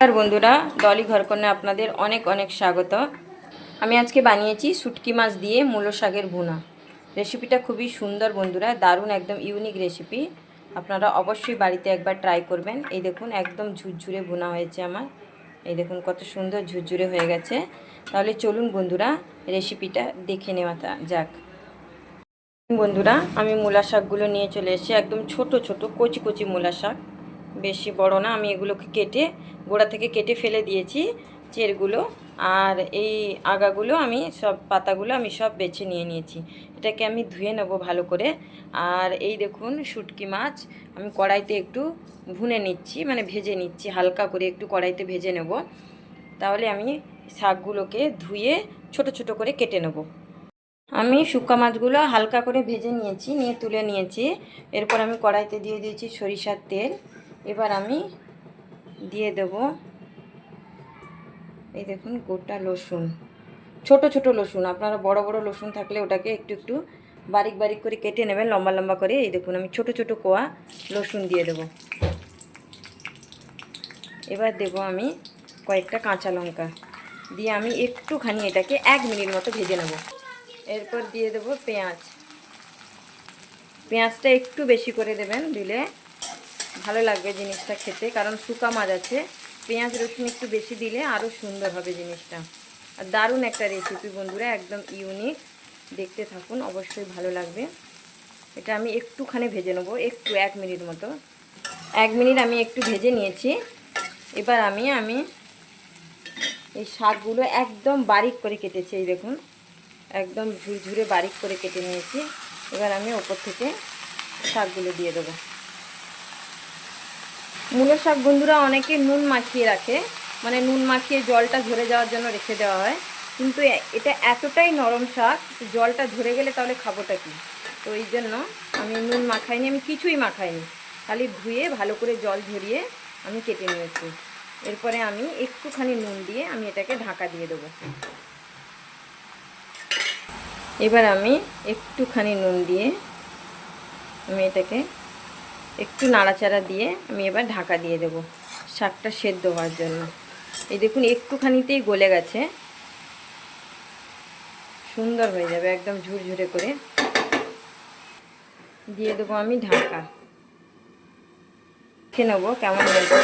আর বন্ধুরা, ডলি ঘরকন্যা আপনাদের অনেক অনেক স্বাগত। আমি আজকে বানিয়েছি শুটকি মাছ দিয়ে মূলো শাকের ভুনা। রেসিপিটা খুবই সুন্দর বন্ধুরা, দারুণ একদম ইউনিক রেসিপি আপনারা অবশ্যই বাড়িতে একবার ট্রাই করবেন। এই দেখুন, একদম ঝুরঝুরে ভুনা হয়েছে আমার। এই দেখুন, কত সুন্দর ঝুরঝুরে হয়ে গেছে। তাহলে চলুন বন্ধুরা রেসিপিটা দেখে নেওয়া যাক। বন্ধুরা, আমি মূলা শাকগুলো নিয়ে চলে এসেছি, একদম ছোট ছোট, কচি কচি মূলা শাক। বেশি বড় না, আমি এগুলোকে কেটে, গোড়া থেকে কেটে ফেলে দিয়েছি চেরগুলো। আর এই আগাগুলো আমি, সব পাতাগুলো আমি সব বেছে নিয়ে নিয়েছি। এটাকে আমি ধুয়ে নেব ভালো করে। আর এই দেখুন শুটকি মাছ, আমি কড়াইতে একটু ভুনে নিচ্ছি মানে ভেজে নিচ্ছি, হালকা করে একটু কড়াইতে ভেজে নেব। তাহলে আমি শাকগুলোকে ধুয়ে ছোট ছোট করে কেটে নেব। আমি শুকা মাছগুলো হালকা করে ভেজে নিয়েছি, নিয়ে তুলে নিয়েছি। এরপর আমি কড়াইতে দিয়ে দিয়েছি সরিষার তেল। এবার আমি দিয়ে দেব এই দেখুন গোটা রসুন ছোট ছোট রসুন আপনারা বড় বড় রসুন থাকলে ওটাকে একটু একটু বারিক বারিক করে কেটে নেবেন, লম্বা লম্বা করে। এই দেখুন আমি ছোট ছোট কোয়া রসুন দিয়ে দেব। এবার দেব আমি কয়েকটা কাঁচা লঙ্কা। দিয়ে আমি একটুখানি এটাকে এক মিনিট মতো ভেজে নেব। এরপর দিয়ে দেব পেঁয়াজ। পেঁয়াজটা একটু বেশি করে দেবেন দিলে ভালো লাগবে জিনিসটা খেতে, কারণ শুকা মাছ আছে। পেঁয়াজ, রসুন একটু বেশি দিলে আরও সুন্দর হবে জিনিসটা। আর দারুণ একটা রেসিপি বন্ধুরা, একদম ইউনিক দেখতে থাকুন, অবশ্যই ভালো লাগবে। এটা আমি একটুখানি ভেজে নেব, একটু, এক মিনিট মতো। এক মিনিট আমি একটু ভেজে নিয়েছি। এবার আমি আমি এই শাকগুলো একদম বারিক করে কেটেছি, এই দেখুন। একদম ঝুরঝুরে বারিক করে কেটে নিয়েছি। এবার আমি ওপর থেকে শাকগুলো দিয়ে দেবো। মূলো শাক বন্ধুরা অনেকে নুন মাখিয়ে রাখে। মানে নুন মাখিয়ে জলটা ঝরে যাওয়ার জন্য রেখে দেওয়া হয়। কিন্তু এটা এতটাই নরম শাক, জলটা ঝরে গেলে তাহলে খাবোটা কি? তো এই জন্য আমি নুন মাখাইনি, আমি কিছুই মাখাইনি। খালি ধুয়ে ভালো করে জল ঝরিয়ে আমি কেটে নিয়েছি। এরপরে আমি একটুখানি নুন দিয়ে আমি এটাকে ঢাকা দিয়ে দেবো। এবার আমি একটুখানি নুন দিয়ে আমি এটাকে একটু নাড়াচাড়া দিয়ে আমি এবার ঢাকা দিয়ে দেব শাকটা সেদ্ধ হওয়ার জন্য। এই দেখুন, একটুখানিতেই গলে গেছে। সুন্দর হয়ে যাবে, একদম ঝুরঝুরে করে। দিয়ে দেবো আমি ঢাকা। খেয়ে নেব কেমন হয়েছে।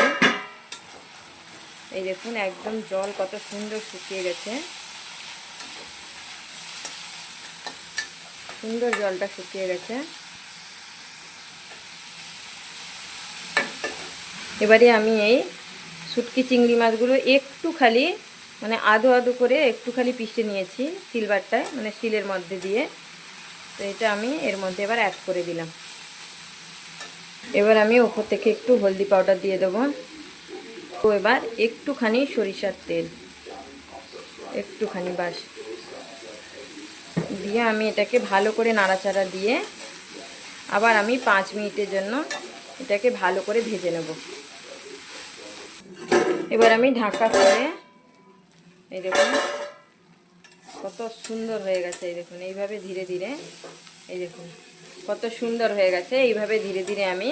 এই দেখুন, একদম জল কত সুন্দর শুকিয়ে গেছে। সুন্দর জলটা শুকিয়ে গেছে। এবারে আমি এই শুটকি চিংড়ি মাছগুলো একটু খালি মানে আধো আধো করে একটু খালি পিষে নিয়েছি সিলভারটায় মানে শিলের মধ্যে দিয়ে। তো এটা আমি এর মধ্যে এবার অ্যাড করে দিলাম। এবার আমি ওপর থেকে একটু হলদি পাউডার দিয়ে দেবো। তো এবার একটুখানি সরিষার তেল, একটুখানি বাস। দিয়ে আমি এটাকে ভালো করে নাড়াচাড়া দিয়ে আবার আমি পাঁচ মিনিটের জন্য এটাকে ভালো করে ভেজে নেব। এবার আমি ঢাকা করে, এই দেখুন, কত সুন্দর হয়ে গেছে, এই দেখুন, এইভাবে ধীরে ধীরে, এই দেখুন, কত সুন্দর হয়ে গেছে, এইভাবে ধীরে ধীরে আমি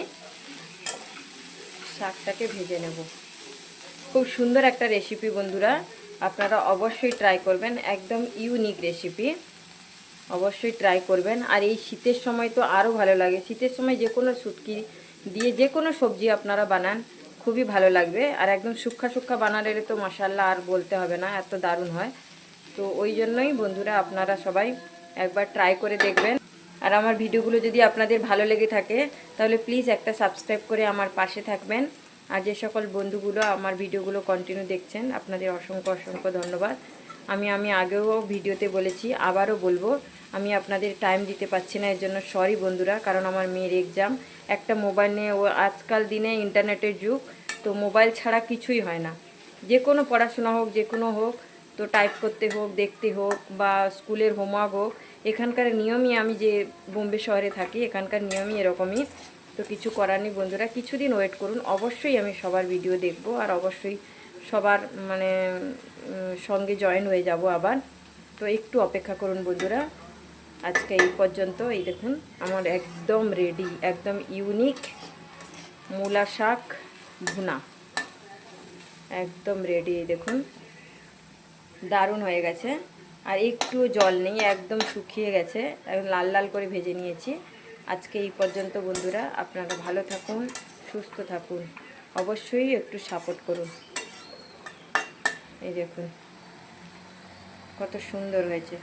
শাকটাকে ভেজে নেব। খুব সুন্দর একটা রেসিপি বন্ধুরা, আপনারা অবশ্যই ট্রাই করবেন, একদম ইউনিক রেসিপি অবশ্যই ট্রাই করবেন। আর এই শীতের সময় তো আরও ভালো লাগে, শীতের সময় যে কোনো শুটকি দিয়ে যে কোনো সবজি আপনারা বানান খুবই ভালো লাগবে। আর একদম সুক্ষা সুক্ষা বানালে তো মশাল্লা আর বলতে হবে না, এত দারুণ হয়। তো ওই জন্যই বন্ধুরা আপনারা সবাই একবার ট্রাই করে দেখবেন। আর আমার ভিডিওগুলো যদি আপনাদের ভালো লেগে থাকে, তাহলে প্লিজ একটা সাবস্ক্রাইব করে আমার পাশে থাকবেন। আর যে সকল বন্ধুগুলো আমার ভিডিওগুলো কন্টিনিউ দেখছেন, আপনাদের অসংখ্য অসংখ্য ধন্যবাদ। আমি আমি আগেও ভিডিওতে বলেছি, আবারও বলব আমি আপনাদের টাইম দিতে পারছি না এর জন্য সরি বন্ধুরা, কারণ আমার মেয়ের এক্সাম একটা মোবাইল নিয়ে ও আজকাল দিনে ইন্টারনেটের যুগ, তো মোবাইল ছাড়া কিছুই হয় না। যে কোনো পড়াশোনা হোক, যে কোনো হোক, তো টাইপ করতে হোক, দেখতে হোক, বা স্কুলের হোমওয়ার্ক হোক, এখানকার নিয়মই আমি যে বোম্বে শহরে থাকি, এখানকার নিয়মই এরকমই। তো কিছু করার নেই বন্ধুরা, কিছুদিন ওয়েট করুন, অবশ্যই আমি সবার ভিডিও দেখব, আর অবশ্যই সবার মানে সঙ্গে জয়েন হয়ে যাব আবার। তো একটু অপেক্ষা করুন বন্ধুরা। আজকে এই পর্যন্ত এই দেখুন, আমার একদম রেডি একদম ইউনিক মূলা শাক ভুনা। একদম রেডি এই দেখুন। দারুণ হয়ে গেছে। আর একটু জল নেই, একদম শুকিয়ে গেছে। লাল লাল করে ভেজে নিয়েছি। আজকে এই পর্যন্ত বন্ধুরা, আপনারা ভালো থাকুন, সুস্থ থাকুন। অবশ্যই একটু সাপোর্ট করুন। এই দেখুন, কত সুন্দর হয়েছে।